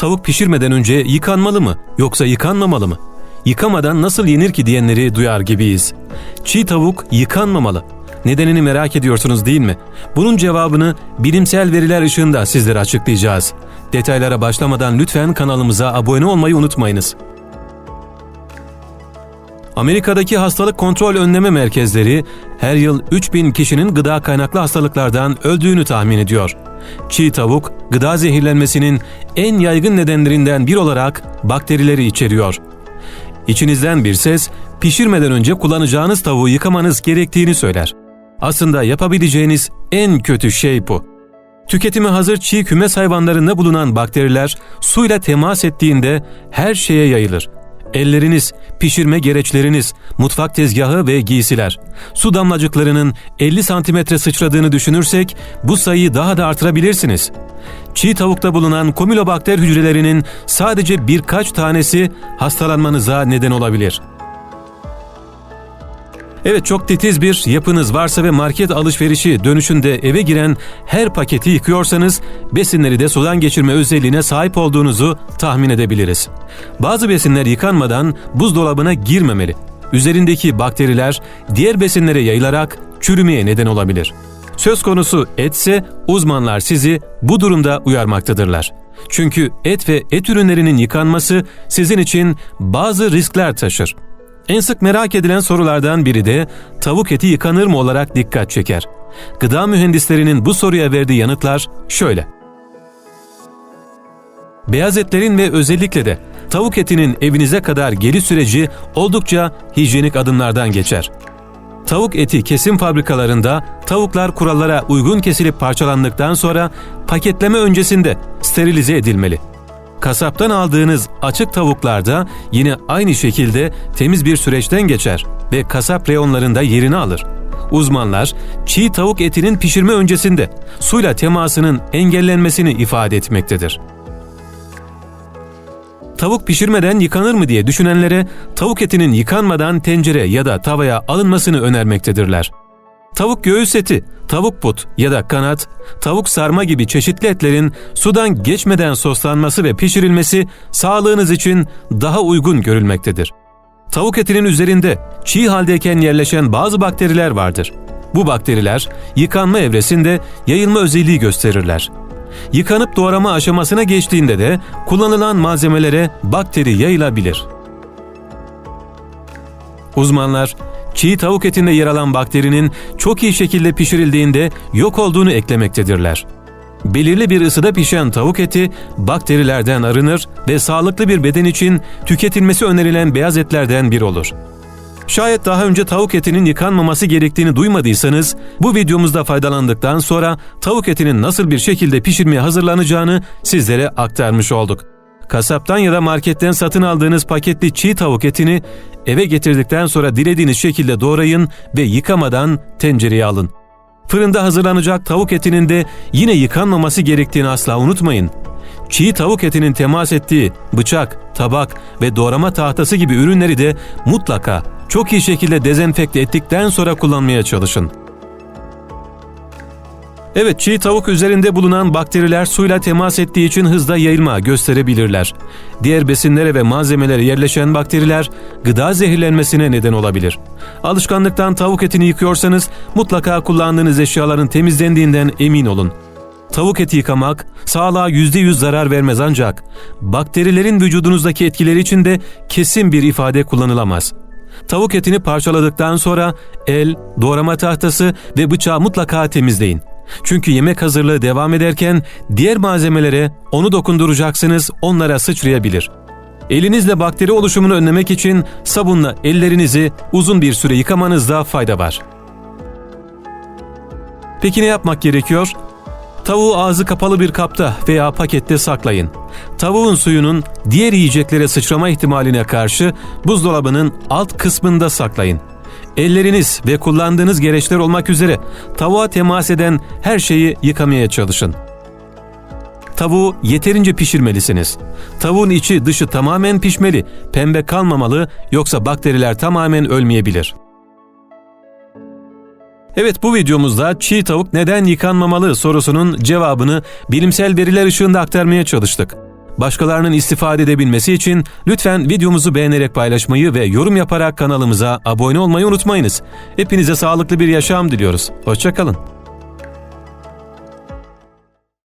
Tavuk pişirmeden önce yıkanmalı mı yoksa yıkanmamalı mı? Yıkamadan nasıl yenir ki diyenleri duyar gibiyiz. Çiğ tavuk yıkanmamalı. Nedenini merak ediyorsunuz değil mi? Bunun cevabını bilimsel veriler ışığında sizlere açıklayacağız. Detaylara başlamadan lütfen kanalımıza abone olmayı unutmayınız. Amerika'daki hastalık kontrol önleme merkezleri her yıl 3000 kişinin gıda kaynaklı hastalıklardan öldüğünü tahmin ediyor. Çiğ tavuk, gıda zehirlenmesinin en yaygın nedenlerinden bir olarak bakterileri içeriyor. İçinizden bir ses, pişirmeden önce kullanacağınız tavuğu yıkamanız gerektiğini söyler. Aslında yapabileceğiniz en kötü şey bu. Tüketime hazır çiğ kümes hayvanlarında bulunan bakteriler suyla temas ettiğinde her şeye yayılır. Elleriniz, pişirme gereçleriniz, mutfak tezgahı ve giysiler. Su damlacıklarının 50 santimetre sıçradığını düşünürsek bu sayıyı daha da artırabilirsiniz. Çiğ tavukta bulunan komilobakter hücrelerinin sadece birkaç tanesi hastalanmanıza neden olabilir. Evet çok titiz bir yapınız varsa ve market alışverişi dönüşünde eve giren her paketi yıkıyorsanız besinleri de sudan geçirme özelliğine sahip olduğunuzu tahmin edebiliriz. Bazı besinler yıkanmadan buzdolabına girmemeli. Üzerindeki bakteriler diğer besinlere yayılarak çürümeye neden olabilir. Söz konusu etse uzmanlar sizi bu durumda uyarmaktadırlar. Çünkü et ve et ürünlerinin yıkanması sizin için bazı riskler taşır. En sık merak edilen sorulardan biri de tavuk eti yıkanır mı olarak dikkat çeker. Gıda mühendislerinin bu soruya verdiği yanıtlar şöyle. Beyaz etlerin ve özellikle de tavuk etinin evinize kadar geri süreci oldukça hijyenik adımlardan geçer. Tavuk eti kesim fabrikalarında tavuklar kurallara uygun kesilip parçalandıktan sonra paketleme öncesinde sterilize edilmeli. Kasaptan aldığınız açık tavuklarda yine aynı şekilde temiz bir süreçten geçer ve kasap reyonlarında yerini alır. Uzmanlar çiğ tavuk etinin pişirme öncesinde suyla temasının engellenmesini ifade etmektedir. Tavuk pişirmeden yıkanır mı diye düşünenlere tavuk etinin yıkanmadan tencere ya da tavaya alınmasını önermektedirler. Tavuk göğüs eti, tavuk but ya da kanat, tavuk sarma gibi çeşitli etlerin sudan geçmeden soslanması ve pişirilmesi sağlığınız için daha uygun görülmektedir. Tavuk etinin üzerinde çiğ haldeyken yerleşen bazı bakteriler vardır. Bu bakteriler yıkanma evresinde yayılma özelliği gösterirler. Yıkanıp doğrama aşamasına geçtiğinde de kullanılan malzemelere bakteri yayılabilir. Uzmanlar çiğ tavuk etinde yer alan bakterinin çok iyi şekilde pişirildiğinde yok olduğunu eklemektedirler. Belirli bir ısıda pişen tavuk eti bakterilerden arınır ve sağlıklı bir beden için tüketilmesi önerilen beyaz etlerden biri olur. Şayet daha önce tavuk etinin yıkanmaması gerektiğini duymadıysanız, bu videomuzda faydalandıktan sonra tavuk etinin nasıl bir şekilde pişirmeye hazırlanacağını sizlere aktarmış olduk. Kasaptan ya da marketten satın aldığınız paketli çiğ tavuk etini eve getirdikten sonra dilediğiniz şekilde doğrayın ve yıkamadan tencereye alın. Fırında hazırlanacak tavuk etinin de yine yıkanmaması gerektiğini asla unutmayın. Çiğ tavuk etinin temas ettiği bıçak, tabak ve doğrama tahtası gibi ürünleri de mutlaka çok iyi şekilde dezenfekte ettikten sonra kullanmaya çalışın. Evet, çiğ tavuk üzerinde bulunan bakteriler suyla temas ettiği için hızla yayılma gösterebilirler. Diğer besinlere ve malzemelere yerleşen bakteriler gıda zehirlenmesine neden olabilir. Alışkanlıktan tavuk etini yıkıyorsanız mutlaka kullandığınız eşyaların temizlendiğinden emin olun. Tavuk eti yıkamak sağlığa %100 zarar vermez ancak bakterilerin vücudunuzdaki etkileri için de kesin bir ifade kullanılamaz. Tavuk etini parçaladıktan sonra el, doğrama tahtası ve bıçağı mutlaka temizleyin. Çünkü yemek hazırlığı devam ederken diğer malzemelere onu dokunduracaksınız, onlara sıçrayabilir. Elinizle bakteri oluşumunu önlemek için sabunla ellerinizi uzun bir süre yıkamanızda fayda var. Peki ne yapmak gerekiyor? Tavuğu ağzı kapalı bir kapta veya pakette saklayın. Tavuğun suyunun diğer yiyeceklere sıçrama ihtimaline karşı buzdolabının alt kısmında saklayın. Elleriniz ve kullandığınız gereçler olmak üzere tavuğa temas eden her şeyi yıkamaya çalışın. Tavuğu yeterince pişirmelisiniz. Tavuğun içi dışı tamamen pişmeli, pembe kalmamalı yoksa bakteriler tamamen ölmeyebilir.'' Evet bu videomuzda çiğ tavuk neden yıkanmamalı sorusunun cevabını bilimsel veriler ışığında aktarmaya çalıştık. Başkalarının istifade edebilmesi için lütfen videomuzu beğenerek paylaşmayı ve yorum yaparak kanalımıza abone olmayı unutmayınız. Hepinize sağlıklı bir yaşam diliyoruz. Hoşçakalın.